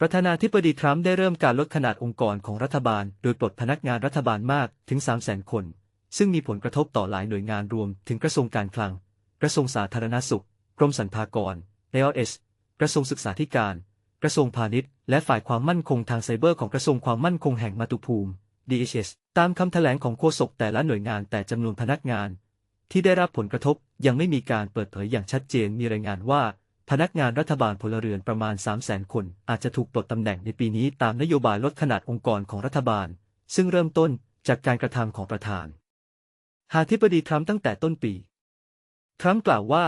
ประธานาธิบดีทรัมป์ได้เริ่มการลดขนาดองค์กรของรัฐบาล โดยปลดพนักงานรัฐบาลมากถึง 3 0 0 0 0 0 คน ซึ่งมีผลกระทบต่อหลายหน่วยงานรวมถึงกระทรวงการคลัง กระทรวงสาธารณสุข กรมสรรพากร NLS กระทรวงศึกษาธิการ กระทรวงพาณิชย์ และฝ่ายความมั่นคงทางไซเบอร์ของกระทรวงความมั่นคงแห่งมาตุภูมิ DHS ตามคำแถลงของโฆษกแต่ละหน่วยงานแต่จำนวนพนักงาน ที่ได้รับผลกระทบยังไม่มีการเปิดเผยอย่างชัดเจนมีรายงานว่า พนักงานรัฐบาลพลเรือนประมาณ 3 0 0 0 0 0 คน อาจจะถูกปลดตำแหน่งในปีนี้ตามนโยบายลดขนาดองค์กรของรัฐบาล ซึ่งเริ่มต้นจากการกระทำของประธาน หาธิบดีทรัมป์ตั้งแต่ต้นปี ทรัมป์กล่าวว่า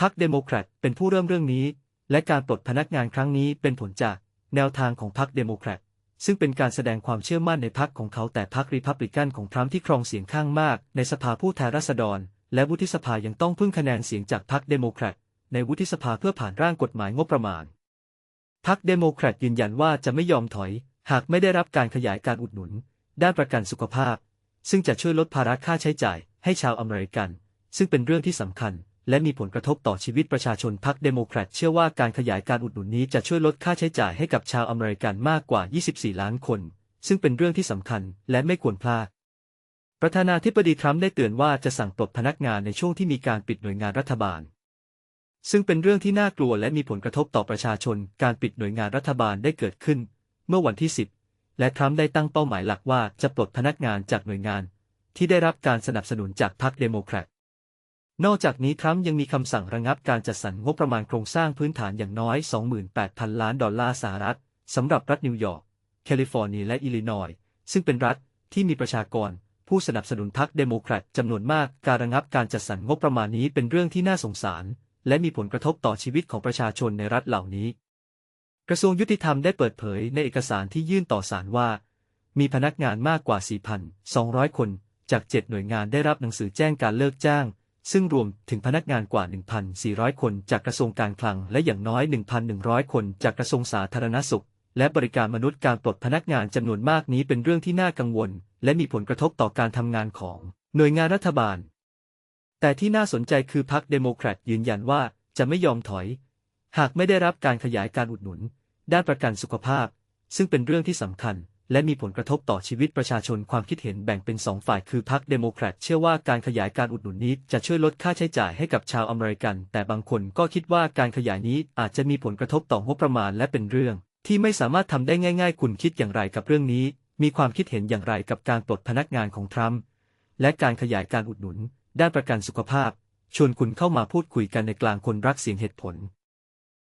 พรรคเดโมแครตเป็นผู้เริ่มเรื่องนี้ และการปลดพนักงานครั้งนี้เป็นผลจากแนวทางของพรรคเดโมแครตซึ่งเป็นการแสดงความเชื่อมั่นในพรรคของเขาแต่พรรครีพับลิกันของทรัมป์ที่ครองเสียงข้างมาก ในสภาผู้แทนราษฎร และวุฒิสภายังต้องพึ่งคะแนนเสียงจากพรรคเดโมแครต ในวุฒิสภาเพื่อผ่านร่างกฎหมายงบประมาณ พรรคเดโมแครตยืนยันว่าจะไม่ยอมถอย หากไม่ได้รับการขยายการอุดหนุน ด้านประกันสุขภาพ ซึ่งจะช่วยลดภาระค่าใช้จ่ายให้ชาวอเมริกัน ซึ่งเป็นเรื่องที่สำคัญ และมีผลกระทบต่อชีวิตประชาชนพรรคเดโมแครตเชื่อว่าการขยายการอุดหนุนนี้จะช่วยลดค่าใช้จ่ายให้กับชาวอเมริกันมากกว่า 24 ล้านคน ซึ่งเป็นเรื่องที่สำคัญและไม่ควรพลาดประธานาธิบดีทรัมป์ได้เตือนว่าจะสั่งปลดพนักงานในช่วงที่มีการปิดหน่วยงานรัฐบาล ซึ่งเป็นเรื่องที่น่ากลัวและมีผลกระทบต่อประชาชน การปิดหน่วยงานรัฐบาลได้เกิดขึ้น เมื่อวันที่ 10 และทรัมป์ได้ตั้งเป้าหมายหลักว่าจะปลดพนักงานจากหน่วยงาน ที่ได้รับการสนับสนุนจากพรรคเดโมแครต นอกจากนี้ทรัมป์ยังมีคำสั่งระงับการจัดสรรงบประมาณโครงสร้างพื้นฐานอย่างน้อย 28,000 ล้านดอลลาร์สหรัฐสำหรับรัฐนิวยอร์ก แคลิฟอร์เนียและอิลลินอยส์ ซึ่งเป็นรัฐที่มีประชากรผู้สนับสนุนพรรคเดโมแครตจำนวนมาก การระงับการจัดสรรงบประมาณนี้เป็นเรื่องที่น่าสงสาร และมีผลกระทบต่อชีวิตของประชาชนในรัฐเหล่านี้ กระทรวงยุติธรรมได้เปิดเผยในเอกสารที่ยื่นต่อศาลว่า มีพนักงานมากกว่า 4,200 คน จาก 7 หน่วยงานได้รับหนังสือแจ้งการเลิกจ้าง ซึ่งรวมถึงพนักงานกว่า 1,400 คนจากกระทรวงการคลัง และอย่างน้อย 1,100 คนจากกระทรวงสาธารณสุข และบริการมนุษย์การปลดพนักงานจำนวนมากนี้เป็นเรื่องที่น่ากังวล และมีผลกระทบต่อการทำงานของหน่วยงานรัฐบาล แต่ที่น่าสนใจคือพรรคเดโมแครตยืนยันว่าจะไม่ยอมถอย หากไม่ได้รับการขยายการอุดหนุน ด้านประกันสุขภาพ ซึ่งเป็นเรื่องที่สำคัญ และมีผลกระทบต่อชีวิตประชาชนความคิดเห็นแบ่งเป็นสองฝ่ายคือพรรคเดโมแครตเชื่อว่าการขยายการอุดหนุนนี้จะช่วยลดค่าใช้จ่ายให้กับชาวอเมริกัน แต่บางคนก็คิดว่าการขยายนี้อาจจะมีผลกระทบต่องบประมาณและเป็นเรื่อง ที่ไม่สามารถทำได้ง่าย ๆ คุณคิดอย่างไรกับเรื่องนี้ มีความคิดเห็นอย่างไรกับการปลดพนักงานของทรัมป์และการขยายการอุดหนุน ด้านประกันสุขภาพ ชวนคุณเข้ามาพูดคุยกันในกลางคนรักเสียงเหตุผล